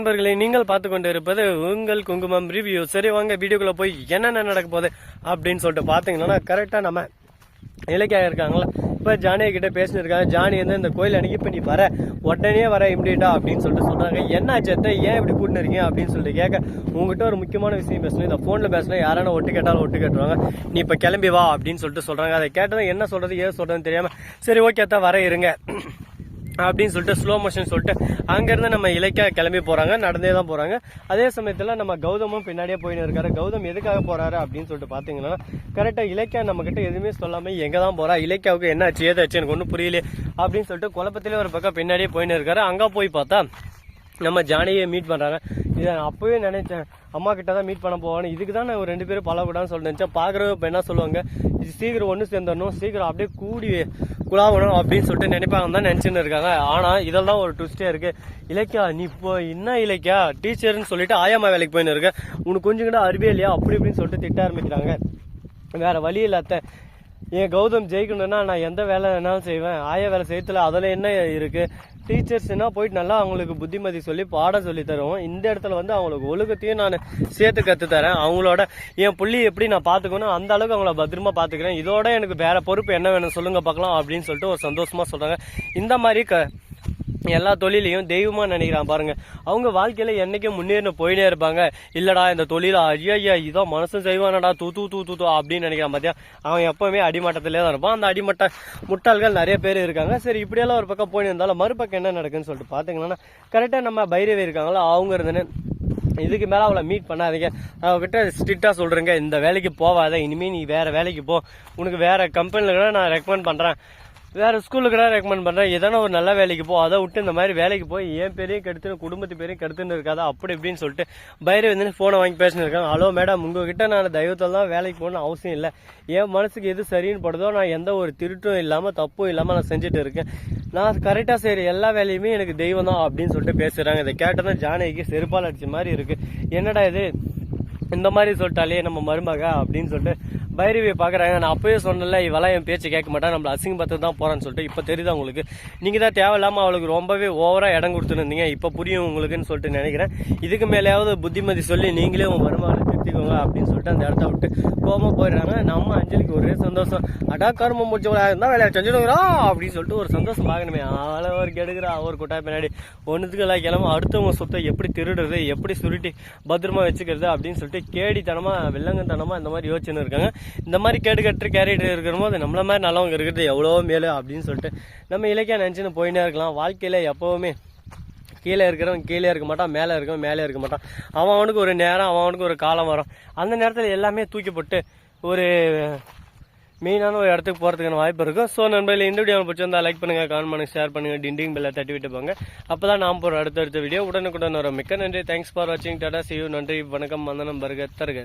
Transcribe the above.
நண்பர்களே நீங்கள் பார்த்து கொண்டு இருப்பது உங்கள் குங்குமம் ரிவ்யூ சரி வாங்க வீடியோக்குள்ள போய் என்னென்ன நடக்க போகுது அப்படின்னு சொல்லிட்டு பார்த்தீங்கன்னா கரெக்டாக நம்ம இலக்கியா இருக்காங்களா இப்போ ஜானியை கிட்ட பேசினிருக்காங்க ஜானி வந்து இந்த கோயில் அன்னைக்கு இப்போ நீ வர உடனே வர இம்மிடியா அப்படின்னு சொல்லிட்டு சொல்கிறாங்க என்ன ஆச்சத்தை ஏன் இப்படி கூட்டினு இருக்கீங்க அப்படின்னு சொல்லிட்டு கேட்க உங்ககிட்ட ஒரு முக்கியமான விஷயம் பேசணும். இந்த ஃபோனில் பேசணும் யாரான ஒட்டு கேட்டாலும் ஒட்டு கேட்டுருவாங்க. நீ இப்போ கிளம்பி வா அப்படின்னு சொல்லிட்டு சொல்கிறாங்க அதை கேட்டதும் என்ன சொல்கிறது ஏது சொல்கிறதுன்னு தெரியாமல் சரி ஓகே தான் வர இருங்க. அப்படின்னு சொல்லிட்டு ஸ்லோ மோஷன் சொல்லிட்டு அங்கேருந்து நம்ம இலக்கியா கிளம்பி போகிறாங்க நடந்தே தான் போகிறாங்க அதே சமயத்தில் நம்ம கௌதமும் பின்னாடியே போயின்னு இருக்காரு. கௌதம் எதுக்காக போகிறாரு அப்படின்னு சொல்லிட்டு பார்த்தீங்கன்னா கரெக்டாக இலக்கியா நம்மக்கிட்ட எதுவுமே சொல்லாமல் எங்கே தான் போகிறா இலக்கியாவுக்கு என்ன ஆச்சு ஏதாச்சு எனக்கு ஒன்றும் புரியல அப்படின்னு சொல்லிட்டு குழப்பத்திலே ஒரு பக்கம் பின்னாடியே போயின்னு இருக்காரு. அங்கே போய் பார்த்தா நம்ம ஜானியை மீட் பண்ணுறாங்க இதை நான் அப்போவே நினைச்சேன். அம்மா கிட்ட தான் மீட் பண்ண போவான்னு. இதுக்கு தான் நான் ஒரு ரெண்டு பேரும் பழகக்கூடாதுன்னு சொல்லி நினச்சேன். பார்க்குறவங்க இப்போ என்ன சொல்லுவாங்க? இது சீக்கிரம் ஒன்று சேர்ந்துடணும். சீக்கிரம் அப்படியே கூடி குழாவணும் அப்படின்னு சொல்லிட்டு நினைப்பாங்க தான் நினச்சின்னு இருக்காங்க. ஆனால் இதெல்லாம் ஒரு ட்விஸ்டே இருக்குது இலக்கியா நீ இப்போ என்ன இலக்கியா? டீச்சர்னு சொல்லிட்டு ஆயாமா வேலைக்கு போயின்னு இருக்க. உனக்கு கொஞ்சம் கூட அறிவே இல்லையா? அப்படி இப்படின்னு சொல்லிட்டு திட்ட ஆரம்பிக்கிறாங்க. வேற வழி இல்லாத என் கௌதம் ஜெயிக்கணும்னா நான் எந்த வேலை வேணாலும் செய்வேன். ஆய வேலை செய்யறதுல அதில் என்ன இருக்கு? டீச்சர்ஸ்னா போயிட்டு நல்லா அவங்களுக்கு புத்திமதி சொல்லி பாடம் சொல்லி தருவோம். இந்த இடத்துல வந்து அவங்களுக்கு ஒழுக்கத்தையும் நான் சேர்த்து கற்று தரேன் அவங்களோட என் புள்ளி எப்படி நான் பார்த்துக்கணும் அந்த அளவுக்கு அவங்கள பத்திரமா பார்த்துக்கிறேன் இதோட எனக்கு வேற பொறுப்பு என்ன வேணும் சொல்லுங்க பார்க்கலாம் அப்படின்னு சொல்லிட்டு ஒரு சந்தோஷமா சொல்றாங்க. இந்த மாதிரி க எல்லா தொழிலையும் தெய்வமாக நினைக்கிறான் பாருங்க. அவங்க வாழ்க்கையில் என்னைக்கும் முன்னேறின போயினே இருப்பாங்க. இல்லைடா இந்த தொழிலை ஐயா ஐயா இதோ மனசும் செய்வானடா தூ தூ தூ தூ தூ அப்படின்னு நினைக்கிறான் பார்த்தியா அவன் எப்பவுமே அடிமட்டத்திலே தான் இருப்பான். அந்த அடிமட்ட முட்டாள்கள் நிறைய பேர் இருக்காங்க. சரி இப்படியெல்லாம் ஒரு பக்கம் போயின்னு இருந்தாலும் மறுபக்கம் என்ன நடக்குன்னு சொல்லிட்டு பார்த்தீங்கன்னா கரெக்டாக நம்ம பைரவி இருக்காங்களோ? அவங்க இருந்துன்னு இதுக்கு மேலே அவளை மீட் பண்ணாதீங்க. அவகிட்ட ஸ்ட்ரிக்டாக சொல்கிறேங்க இந்த வேலைக்கு போவாத. இனிமேல் நீ வேறு வேலைக்கு போ. உனக்கு வேறு கம்பெனியில் கூட நான் ரெக்கமெண்ட் பண்ணுறேன் வேற ஸ்கூலுக்கு தான் ரெக்கமெண்ட் பண்ணுறேன் எதனா ஒரு நல்ல வேலைக்கு போ அதை விட்டு இந்த மாதிரி வேலைக்கு போய் என் பேரையும் கெடுத்துன்னு குடும்பத்து பேரையும் கெடுத்துன்னு இருக்காதா அப்படி இப்படின்னு சொல்லிட்டு பைரவி வந்து ஃபோனை வாங்கி பேசினு இருக்காங்க. ஹலோ மேடம் உங்ககிட்ட நான் தெய்வத்தில் தான் வேலைக்கு போகணும்னு அவசியம் இல்லை. என் மனசுக்கு எது சரின்னு படுதோ நான் எந்த ஒரு திருட்டும் இல்லாமல் தப்பும் இல்லாமல் நான் செஞ்சுட்டு இருக்கேன். நான் கரெக்டாக செய்கிற எல்லா வேலையுமே எனக்கு தெய்வம் தான் அப்படின்னு சொல்லிட்டு பேசுகிறாங்க இதை கேட்டதான் ஜானகிக்கு செருப்பால் அடிச்ச மாதிரி இருக்குது என்னடா இது? இந்த மாதிரி சொல்லிட்டாலே நம்ம மருமக? அப்படின்னு சொல்லிட்டு பைரவியை பார்க்குறாங்க. நான் அப்பவே சொன்னல இவெல்லாம் என் பேச்சு கேட்க மாட்டா அசிங்க பார்த்து தான் போகிறான்னு சொல்லிட்டு இப்போ தெரியுதா உங்களுக்கு? நீங்கள் தான் தேவையில்லாமல் அவளுக்கு ரொம்பவே ஓவராக இடம் கொடுத்துருந்தீங்க இப்போ புரியும் உங்களுக்குன்னு சொல்லிட்டு நினைக்கிறேன். இதுக்கு மேலேயாவது புத்திமதி சொல்லி நீங்களே உங்கள் வருமானத்துக்கு நிறுத்திக்கோங்க அப்படின்னு சொல்லிட்டு அந்த இடத்த விட்டு கோபமாக போயிடுறாங்க. நம்ம அஞ்சலிக்கு ஒரே சந்தோஷம். அடா கர்மம் முடிச்சவளா இருந்தால் வேலையை செஞ்சுடுங்கிறோம் அப்படின்னு சொல்லிட்டு ஒரு சந்தோஷம் ஆகணுமே ஆளை ஒரு கெடுக்கிறா ஒரு கொட்டா பின்னாடி. ஒன்றுத்துக்கு எல்லாம் கிளம்ப. அடுத்தவங்க சொத்தை எப்படி திருடுறது எப்படி சுருட்டி பத்திரமா வச்சுக்கிறது அப்படின்னு சொல்லிட்டு கேடித்தனமாக வில்லங்கத்தனமாக இந்த மாதிரி யோசனை இருக்காங்க. இந்த மாதிரி கேடு கட்டுற கேரக்டர் இருக்கிற போது நம்மள மாதிரி நல்லவங்க இருக்கிறது எவ்வளோ மேலே அப்படின்னு சொல்லிட்டு நம்ம இலக்கியா நினச்சின்னு போயின்னே இருக்கலாம். வாழ்க்கையில் எப்போவுமே கீழே இருக்கிறவன் கீழே இருக்க மாட்டான் மேலே இருக்கவன் மேலே இருக்க மாட்டான். அவன் அவனுக்கு ஒரு நேரம் அவன் அவனுக்கு ஒரு காலம் வரும். அந்த நேரத்தில் எல்லாமே தூக்கி போட்டு ஒரு மெயினான ஒரு இடத்துக்கு போகிறதுக்கான வாய்ப்பு இருக்கும். ஸோ நண்பர்களே இந்த வீடியோ பிடிச்சிருந்தா லைக் பண்ணுங்கள் கமெண்ட் பண்ணுங்க ஷேர் பண்ணுங்க டிண்டிங் பெல்லை தட்டி விட்டு போங்க. அப்போ தான் நாம் போகிற அடுத்தடுத்த வீடியோ உடனுக்குடன் வரும். மிக்க நன்றி. தேங்க்ஸ் ஃபார் வாட்சிங் டாடா சியூ நன்றி. வணக்கம். வந்தனம். பருக தருக.